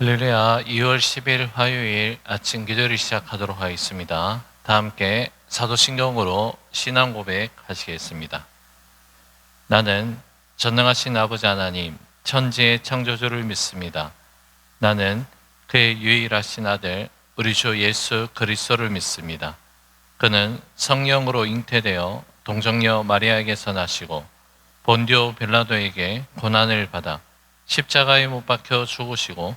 할렐루야 2월 10일 화요일 아침 기도를 시작하도록 하겠습니다. 다 함께 사도신경으로 신앙 고백 하시겠습니다. 나는 전능하신 아버지 하나님 천지의 창조주를 믿습니다. 나는 그의 유일하신 아들 우리 주 예수 그리스도를 믿습니다. 그는 성령으로 잉태되어 동정녀 마리아에게서 나시고 본디오 빌라도에게 고난을 받아 십자가에 못 박혀 죽으시고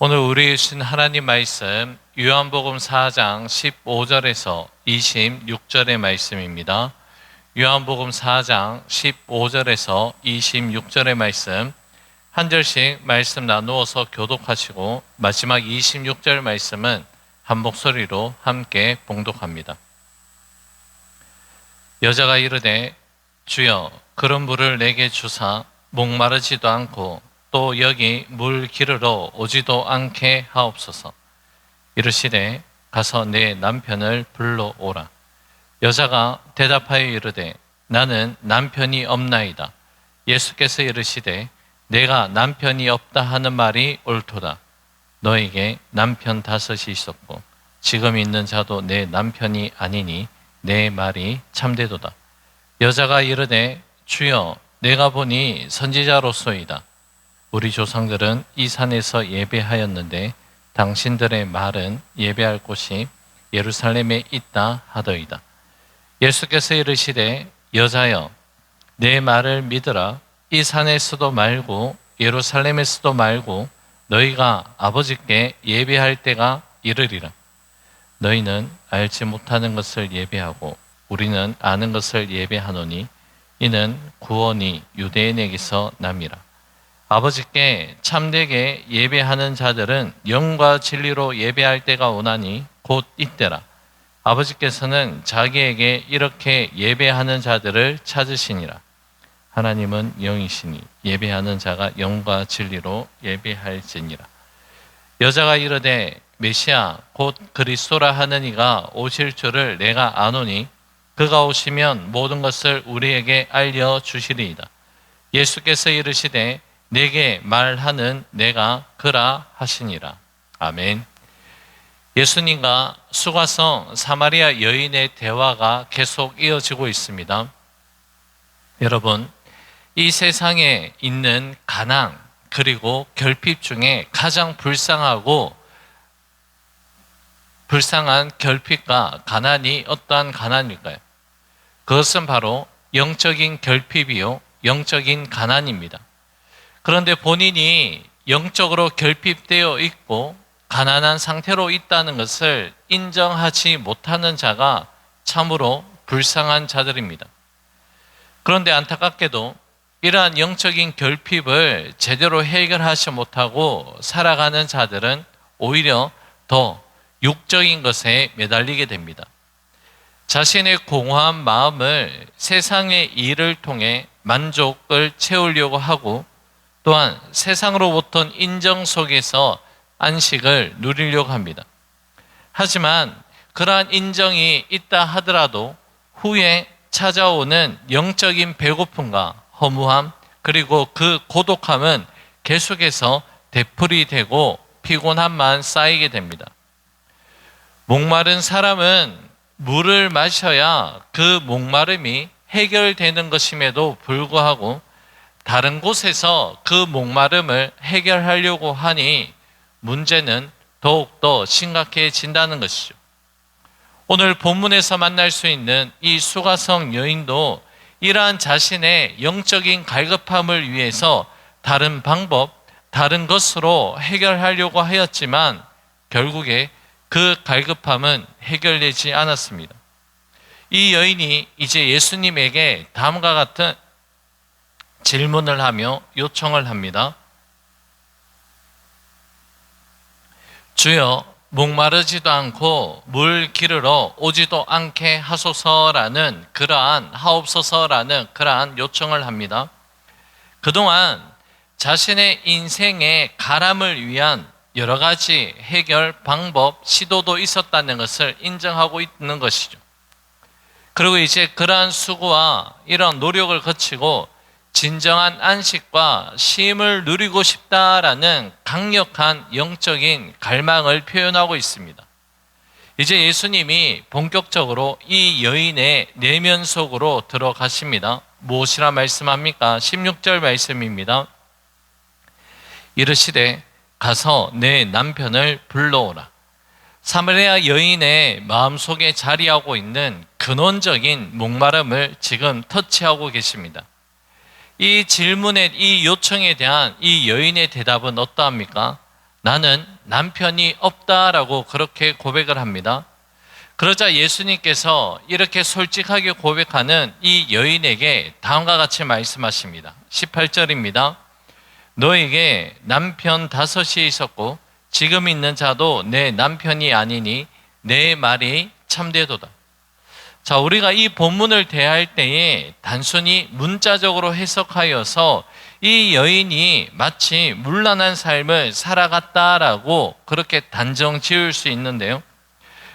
오늘 우리 주신 하나님 말씀 요한복음 4장 15절에서 26절의 말씀입니다. 요한복음 4장 15절에서 26절의 말씀 한 절씩 말씀 나누어서 교독하시고 마지막 26절 말씀은 한 목소리로 함께 봉독합니다. 여자가 이르되 주여 그런 물을 내게 주사 목마르지도 않고 또 여기 물 기르러 오지도 않게 하옵소서. 이르시되 가서 내 남편을 불러오라. 여자가 대답하여 이르되 나는 남편이 없나이다. 예수께서 이르시되 내가 남편이 없다 하는 말이 옳도다. 너에게 남편 다섯이 있었고 지금 있는 자도 내 남편이 아니니 내 말이 참되도다. 여자가 이르되 주여 내가 보니 선지자로소이다. 우리 조상들은 이 산에서 예배하였는데 당신들의 말은 예배할 곳이 예루살렘에 있다 하더이다. 예수께서 이르시되 여자여 내 말을 믿으라 이 산에서도 말고 예루살렘에서도 말고 너희가 아버지께 예배할 때가 이르리라. 너희는 알지 못하는 것을 예배하고 우리는 아는 것을 예배하노니 이는 구원이 유대인에게서 남이라. 아버지께 참되게 예배하는 자들은 영과 진리로 예배할 때가 오나니 곧 이때라. 아버지께서는 자기에게 이렇게 예배하는 자들을 찾으시니라. 하나님은 영이시니 예배하는 자가 영과 진리로 예배할지니라. 여자가 이르되 메시아 곧 그리스도라 하는 이가 오실 줄을 내가 아노니 그가 오시면 모든 것을 우리에게 알려 주시리이다. 예수께서 이르시되 내게 말하는 내가 그라 하시니라. 아멘. 예수님과 수가성 사마리아 여인의 대화가 계속 이어지고 있습니다. 여러분, 이 세상에 있는 가난 그리고 결핍 중에 가장 불쌍하고 불쌍한 결핍과 가난이 어떠한 가난일까요? 그것은 바로 영적인 결핍이요, 영적인 가난입니다. 그런데 본인이 영적으로 결핍되어 있고 가난한 상태로 있다는 것을 인정하지 못하는 자가 참으로 불쌍한 자들입니다. 그런데 안타깝게도 이러한 영적인 결핍을 제대로 해결하지 못하고 살아가는 자들은 오히려 더 육적인 것에 매달리게 됩니다. 자신의 공허한 마음을 세상의 일을 통해 만족을 채우려고 하고 또한 세상으로부터 인정 속에서 안식을 누리려고 합니다. 하지만 그러한 인정이 있다 하더라도 후에 찾아오는 영적인 배고픔과 허무함 그리고 그 고독함은 계속해서 되풀이 되고 피곤함만 쌓이게 됩니다. 목마른 사람은 물을 마셔야 그 목마름이 해결되는 것임에도 불구하고 다른 곳에서 그 목마름을 해결하려고 하니 문제는 더욱더 심각해진다는 것이죠. 오늘 본문에서 만날 수 있는 이 수가성 여인도 이러한 자신의 영적인 갈급함을 위해서 다른 방법, 다른 것으로 해결하려고 하였지만 결국에 그 갈급함은 해결되지 않았습니다. 이 여인이 이제 예수님에게 다음과 같은 질문을 하며 요청을 합니다. 주여, 목마르지도 않고 물 기르러 오지도 않게 하소서라는 그러한 하옵소서라는 그러한 요청을 합니다. 그동안 자신의 인생의 가람을 위한 여러 가지 해결 방법, 시도도 있었다는 것을 인정하고 있는 것이죠. 그리고 이제 그러한 수고와 이런 노력을 거치고 진정한 안식과 쉼을 누리고 싶다라는 강력한 영적인 갈망을 표현하고 있습니다. 이제 예수님이 본격적으로 이 여인의 내면 속으로 들어가십니다. 무엇이라 말씀합니까? 16절 말씀입니다. 이르시되 가서 내 남편을 불러오라. 사마리아 여인의 마음속에 자리하고 있는 근원적인 목마름을 지금 터치하고 계십니다. 이 질문에 이 요청에 대한 이 여인의 대답은 어떠합니까? 나는 남편이 없다라고 그렇게 고백을 합니다. 그러자 예수님께서 이렇게 솔직하게 고백하는 이 여인에게 다음과 같이 말씀하십니다. 18절입니다. 너에게 남편 다섯이 있었고 지금 있는 자도 내 남편이 아니니 내 말이 참되도다. 자, 우리가 이 본문을 대할 때에 단순히 문자적으로 해석하여서 이 여인이 마치 물란한 삶을 살아갔다라고 그렇게 단정 지을 수 있는데요.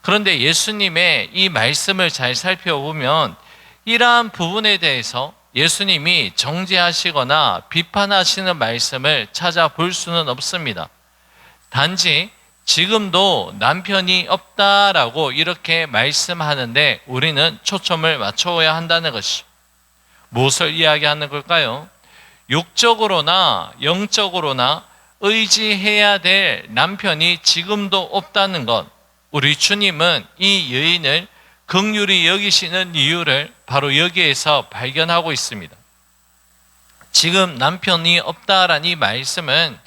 그런데 예수님의 이 말씀을 잘 살펴보면 이러한 부분에 대해서 예수님이 정죄하시거나 비판하시는 말씀을 찾아볼 수는 없습니다. 단지 지금도 남편이 없다라고 이렇게 말씀하는데 우리는 초점을 맞춰야 한다는 것이 무엇을 이야기하는 걸까요? 육적으로나 영적으로나 의지해야 될 남편이 지금도 없다는 것. 우리 주님은 이 여인을 극률이 여기시는 이유를 바로 여기에서 발견하고 있습니다. 지금 남편이 없다라는 이 말씀은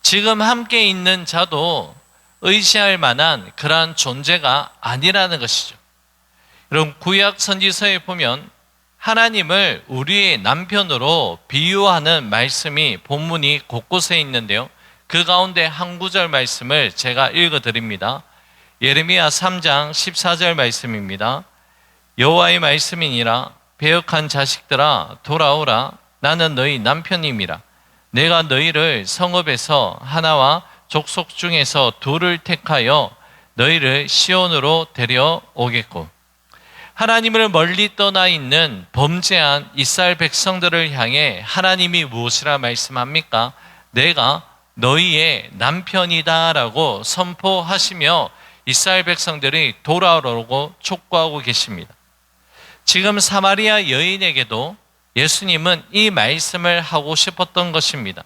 지금 함께 있는 자도 의시할 만한 그러한 존재가 아니라는 것이죠. 여러분, 구약 선지서에 보면 하나님을 우리의 남편으로 비유하는 말씀이 본문이 곳곳에 있는데요. 그 가운데 한 구절 말씀을 제가 읽어 드립니다. 예레미야 3장 14절 말씀입니다. 여호와의 말씀이니라 배역한 자식들아 돌아오라 나는 너희 남편임이라 내가 너희를 성읍에서 하나와 족속 중에서 둘을 택하여 너희를 시온으로 데려오겠고 하나님을 멀리 떠나 있는 범죄한 이스라엘 백성들을 향해 하나님이 무엇이라 말씀합니까? 내가 너희의 남편이다라고 선포하시며 이스라엘 백성들이 돌아오라고 촉구하고 계십니다. 지금 사마리아 여인에게도 예수님은 이 말씀을 하고 싶었던 것입니다.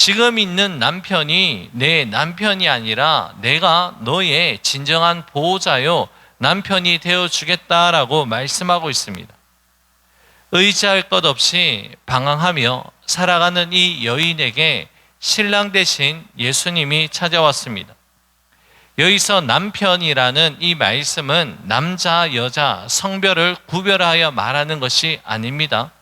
지금 있는 남편이 내 남편이 아니라 내가 너의 진정한 보호자요, 남편이 되어 주겠다라고 말씀하고 있습니다. 의지할 것 없이 방황하며 살아가는 이 여인에게 신랑 대신 예수님이 찾아왔습니다. 여기서 남편이라는 이 말씀은 남자, 여자, 성별을 구별하여 말하는 것이 아닙니다.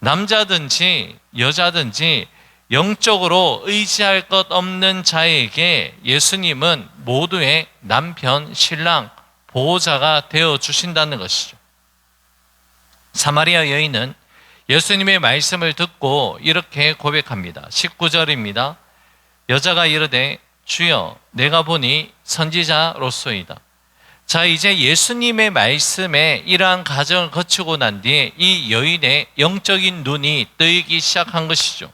남자든지 여자든지 영적으로 의지할 것 없는 자에게 예수님은 모두의 남편, 신랑, 보호자가 되어 주신다는 것이죠. 사마리아 여인은 예수님의 말씀을 듣고 이렇게 고백합니다. 19절입니다. 여자가 이르되 주여 내가 보니 선지자로소이다. 자, 이제 예수님의 말씀에 이러한 과정을 거치고 난 뒤에 이 여인의 영적인 눈이 뜨이기 시작한 것이죠.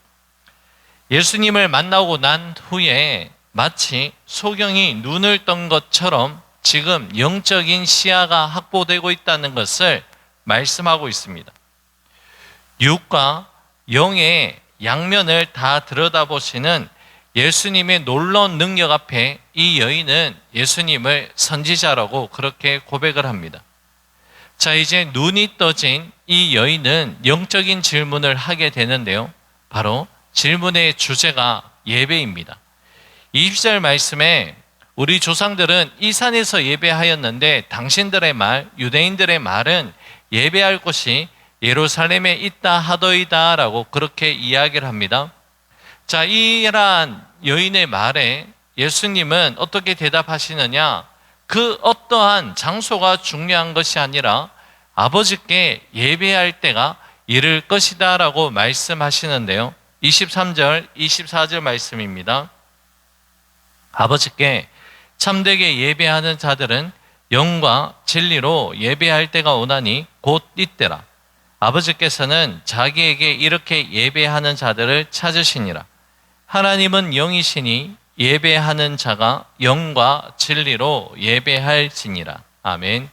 예수님을 만나고 난 후에 마치 소경이 눈을 떤 것처럼 지금 영적인 시야가 확보되고 있다는 것을 말씀하고 있습니다. 육과 영의 양면을 다 들여다보시는 예수님의 놀라운 능력 앞에 이 여인은 예수님을 선지자라고 그렇게 고백을 합니다. 자, 이제 눈이 떠진 이 여인은 영적인 질문을 하게 되는데요. 바로 질문의 주제가 예배입니다. 20절 말씀에 우리 조상들은 이 산에서 예배하였는데 당신들의 말, 유대인들의 말은 예배할 곳이 예루살렘에 있다 하더이다 라고 그렇게 이야기를 합니다. 자, 이러한 여인의 말에 예수님은 어떻게 대답하시느냐? 그 어떠한 장소가 중요한 것이 아니라 아버지께 예배할 때가 이를 것이다 라고 말씀하시는데요. 23절, 24절 말씀입니다. 아버지께 참되게 예배하는 자들은 영과 진리로 예배할 때가 오나니 곧 이때라. 아버지께서는 자기에게 이렇게 예배하는 자들을 찾으시니라. 하나님은 영이시니 예배하는 자가 영과 진리로 예배할지니라. 아멘.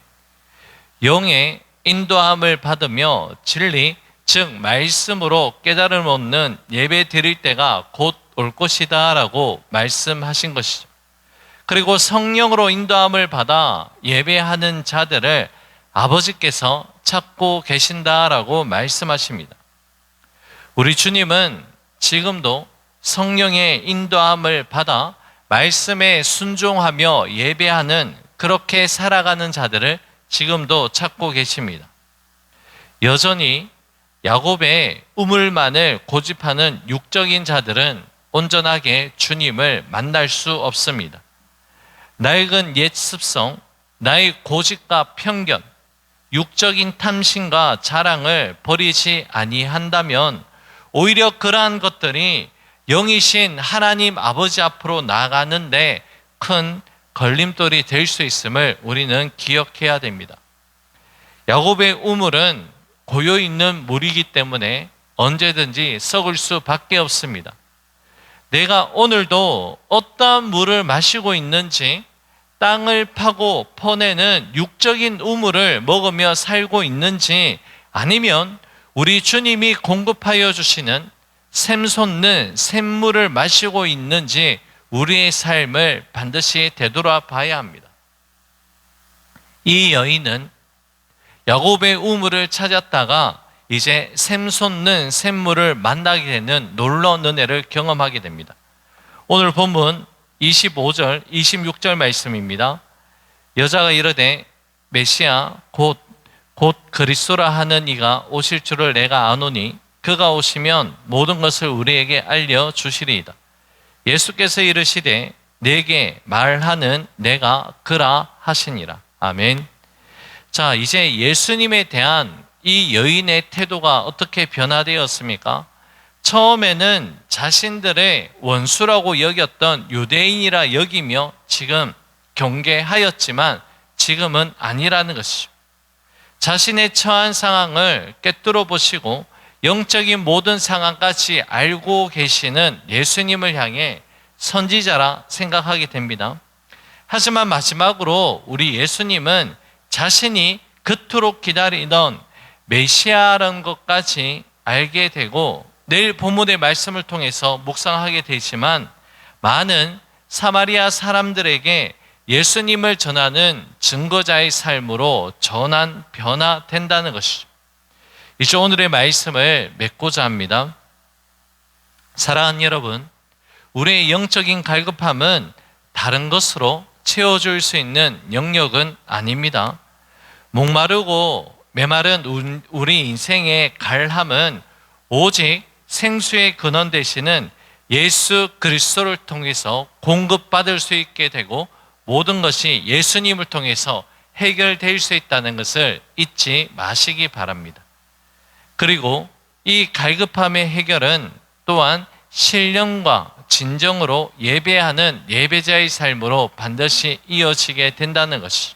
영의 인도함을 받으며 진리, 즉 말씀으로 깨달음 얻는 예배 드릴 때가 곧 올 것이다 라고 말씀하신 것이죠. 그리고 성령으로 인도함을 받아 예배하는 자들을 아버지께서 찾고 계신다라고 말씀하십니다. 우리 주님은 지금도 성령의 인도함을 받아 말씀에 순종하며 예배하는 그렇게 살아가는 자들을 지금도 찾고 계십니다. 여전히 야곱의 우물만을 고집하는 육적인 자들은 온전하게 주님을 만날 수 없습니다. 낡은 옛 습성, 나의 고집과 편견, 육적인 탐심과 자랑을 버리지 아니한다면 오히려 그러한 것들이 영이신 하나님 아버지 앞으로 나가는데 큰 걸림돌이 될 수 있음을 우리는 기억해야 됩니다. 야곱의 우물은 고여 있는 물이기 때문에 언제든지 썩을 수밖에 없습니다. 내가 오늘도 어떠한 물을 마시고 있는지 땅을 파고 퍼내는 육적인 우물을 먹으며 살고 있는지 아니면 우리 주님이 공급하여 주시는 샘솟는 샘물을 마시고 있는지 우리의 삶을 반드시 되돌아 봐야 합니다. 이 여인은 야곱의 우물을 찾았다가 이제 샘솟는 샘물을 만나게 되는 놀라운 은혜를 경험하게 됩니다. 오늘 본문 25절, 26절 말씀입니다. 여자가 이르되 메시아 곧, 곧 그리스도라 하는 이가 오실 줄을 내가 아노니 그가 오시면 모든 것을 우리에게 알려 주시리이다. 예수께서 이르시되 내게 말하는 내가 그라 하시니라. 아멘. 자, 이제 예수님에 대한 이 여인의 태도가 어떻게 변화되었습니까? 처음에는 자신들의 원수라고 여겼던 유대인이라 여기며 지금 경계하였지만 지금은 아니라는 것이죠. 자신의 처한 상황을 꿰뚫어 보시고 영적인 모든 상황까지 알고 계시는 예수님을 향해 선지자라 생각하게 됩니다. 하지만 마지막으로 우리 예수님은 자신이 그토록 기다리던 메시아라는 것까지 알게 되고 내일 본문의 말씀을 통해서 묵상하게 되지만 많은 사마리아 사람들에게 예수님을 전하는 증거자의 삶으로 전환 변화된다는 것이죠. 이제 오늘의 말씀을 맺고자 합니다. 사랑하는 여러분, 우리의 영적인 갈급함은 다른 것으로 채워줄 수 있는 영역은 아닙니다. 목마르고 메마른 우리 인생의 갈함은 오직 생수의 근원 되시는 예수 그리스도를 통해서 공급받을 수 있게 되고 모든 것이 예수님을 통해서 해결될 수 있다는 것을 잊지 마시기 바랍니다. 그리고 이 갈급함의 해결은 또한 신령과 진정으로 예배하는 예배자의 삶으로 반드시 이어지게 된다는 것이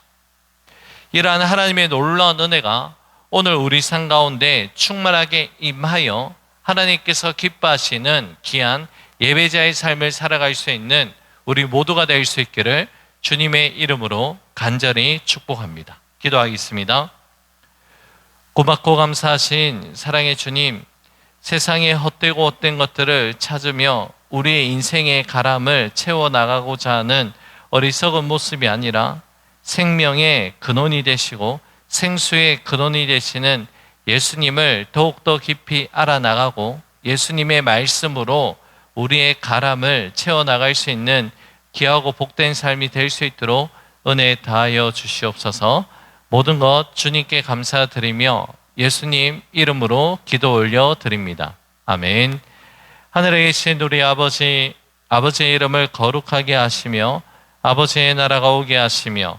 이러한 하나님의 놀라운 은혜가 오늘 우리 삶 가운데 충만하게 임하여 하나님께서 기뻐하시는 귀한 예배자의 삶을 살아갈 수 있는 우리 모두가 될 수 있기를 주님의 이름으로 간절히 축복합니다. 기도하겠습니다. 고맙고 감사하신 사랑의 주님, 세상에 헛되고 헛된 것들을 찾으며 우리의 인생의 가람을 채워 나가고자 하는 어리석은 모습이 아니라 생명의 근원이 되시고 생수의 근원이 되시는 예수님을 더욱더 깊이 알아나가고 예수님의 말씀으로 우리의 가람을 채워나갈 수 있는 귀하고 복된 삶이 될 수 있도록 은혜 다하여 주시옵소서 모든 것 주님께 감사드리며 예수님 이름으로 기도 올려 드립니다. 아멘. 하늘에 계신 우리 아버지 아버지의 이름을 거룩하게 하시며 아버지의 나라가 오게 하시며